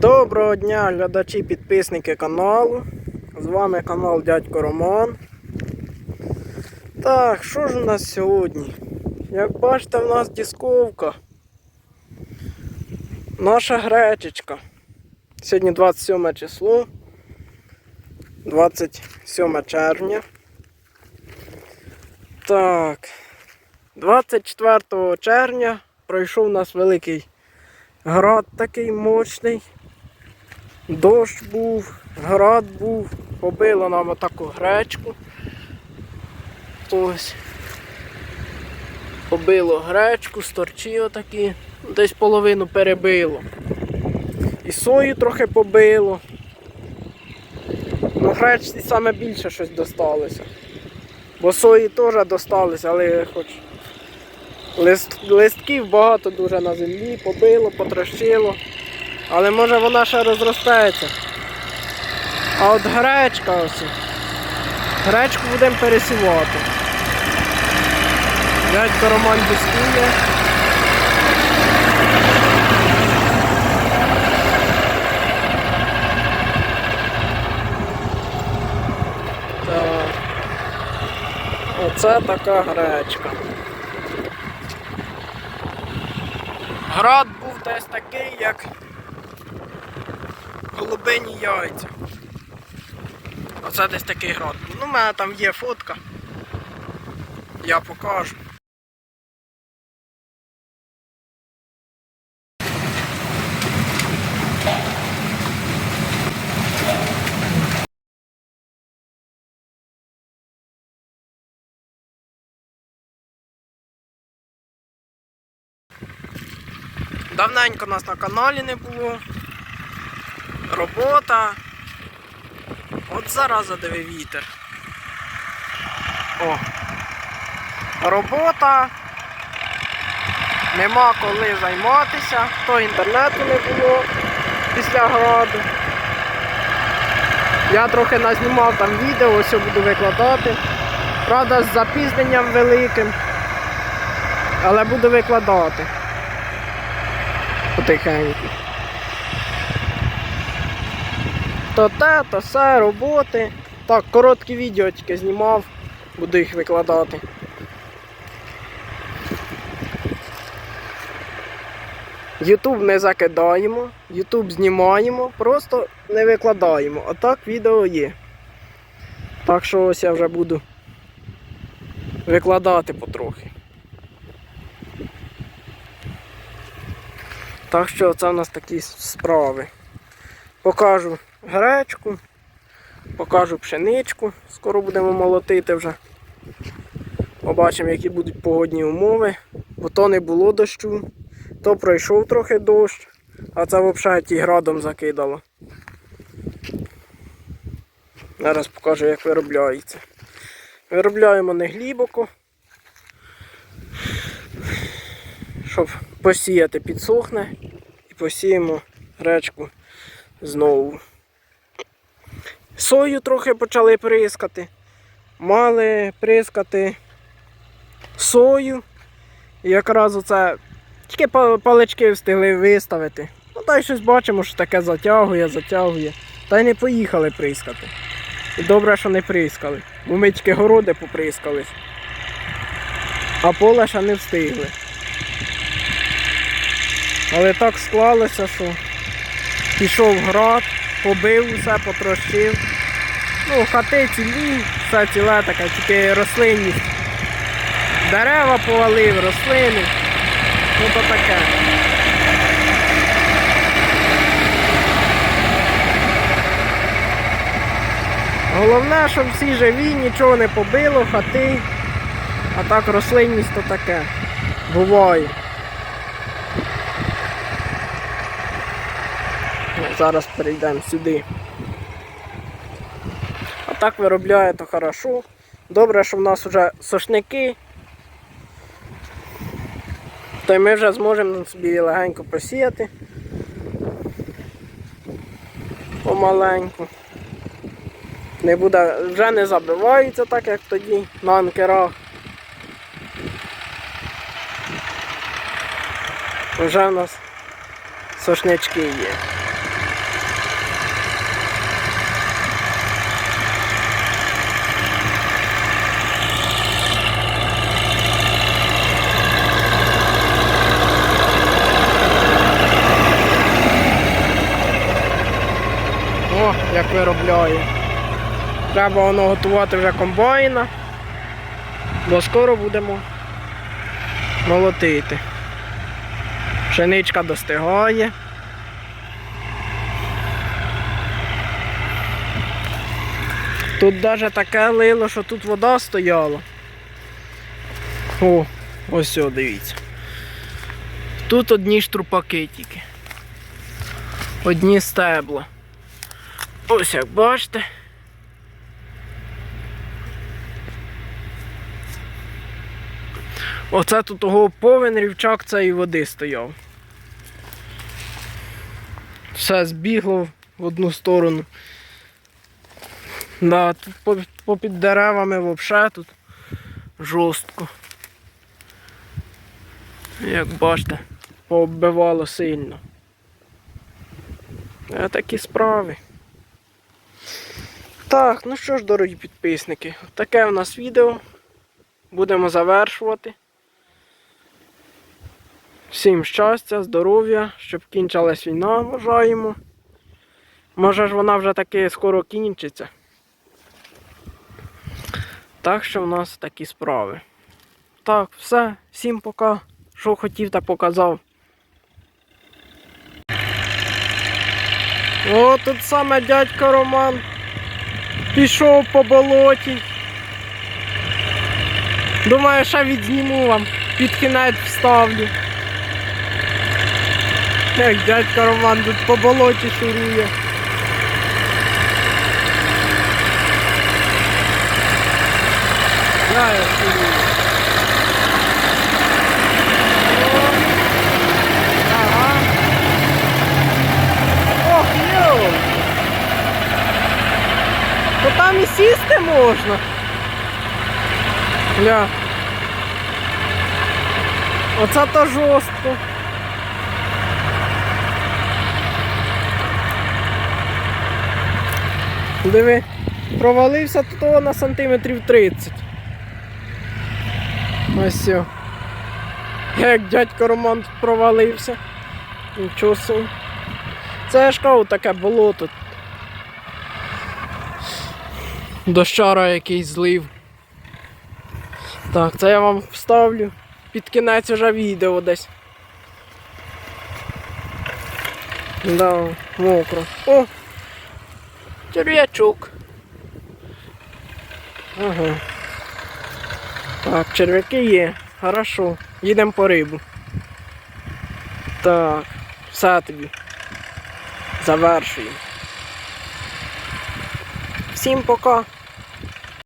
Доброго дня, глядачі, підписники каналу. З вами канал Дядько Роман. Так, що ж у нас сьогодні? Як бачите, в нас дисковка. Наша гречечка. Сьогодні 27 число. 27 червня. Так. 24 червня пройшов у нас великий град такий мощний. Дощ був, град був, побило нам отаку гречку. Ось. Побило гречку, сторчі отакі, десь половину перебило. І сою трохи побило. Ну, гречці саме більше щось досталося. Бо сої теж досталося, але хоч лист, листків багато дуже на землі, побило, потрощило. Але може вона ще розростається. А от гречка ось. Гречку будемо пересівати. Дядько Роман дискує. Оце така гречка. Град був десь такий, як голубині яйця. Оце десь такий град. Ну, в мене там є фотка. Я покажу. Давненько нас на каналі не було. Робота. От зараз задиви вітер. О. Робота. Нема коли займатися, то інтернету не було після граду. Я трохи назнімав там відео, ось буду викладати. Правда, з запізненням великим. Але буду викладати. Потихеньку. То те, то все, роботи. Так, короткі відео тільки знімав, буду їх викладати. Ютуб не закидаємо, Ютуб знімаємо, просто не викладаємо. А так відео є. Так що ось я вже буду викладати потрохи. Так що це в нас такі справи. Покажу гречку, покажу пшеничку, скоро будемо молотити вже. Побачимо, які будуть погодні умови, бо то не було дощу, то пройшов трохи дощ, а це взагалі ті градом закидало. Зараз покажу, як виробляється. Виробляємо не глибоко, щоб посіяти підсохне і посіємо гречку знову. Сою трохи почали прискати. Мали прискати сою. І якраз оце тільки па- палички встигли виставити. Ну та й щось бачимо, що таке затягує, затягує. Та й не поїхали прискати. І добре, що не прискали. Бо ми тільки городи поприскались. А поле ще не встигли. Але так склалося, що пішов град, побив усе, потрощив. Ну, хати цілі, все ціле таке, тільки рослинність. Дерева повалив, рослини. Ну то таке. Головне, щоб всі живі, нічого не побило, хати. А так рослинність то таке. Буває. Ну, Зараз перейдемо сюди. Так виробляє то хорошо. Добре, що в нас вже сошники. То й ми вже зможемо собі легенько посіяти. Помаленьку. Не буде, вже не забивається так, як тоді на анкерах. Вже в нас сошнячки є. Як виробляє. Треба воно готувати вже комбайна, бо скоро будемо молотити. Пшеничка достигає. Тут навіть таке лило, що тут вода стояла. О, ось о, дивіться. Тут одні штрупаки тільки. Одні стебла. Ось як бачите. Оце тут того повен рівчак цієї води стояв. Все збігло в одну сторону. Да, тут попід деревами взагалі тут жорстко. Як бачите, пооббивало сильно. А такі справи. Так, ну що ж, дорогі підписники, таке у нас відео. Будемо завершувати. Всім щастя, здоров'я, щоб кінчилась війна, бажаємо. Може ж вона вже таки скоро кінчиться. Так що в нас такі справи. Так, все, всім пока. Що хотів, та показав. О, тут саме дядько Роман пішов по болоті. Думаю, що відзніму вам, під кінець вставлю. Як дядька Роман тут по болоті шурує. Да, я шурую. О, Ага. Ох, йоу! То там і сісти можна. Гля. Оце то жорстко. Диви, провалився тут на сантиметрів 30. Ось все. Як дядько Роман тут провалився. Нічого собі. Це ж кажу, таке болото. Дощара якийсь злив. Так, це я вам вставлю під кінець уже відео десь. Да, мокро. О! Черв'ячок. Ага. Так, черв'яки є. Хорошо. Їдемо по рибу. Так, все тобі. Завершуємо. Всім пока.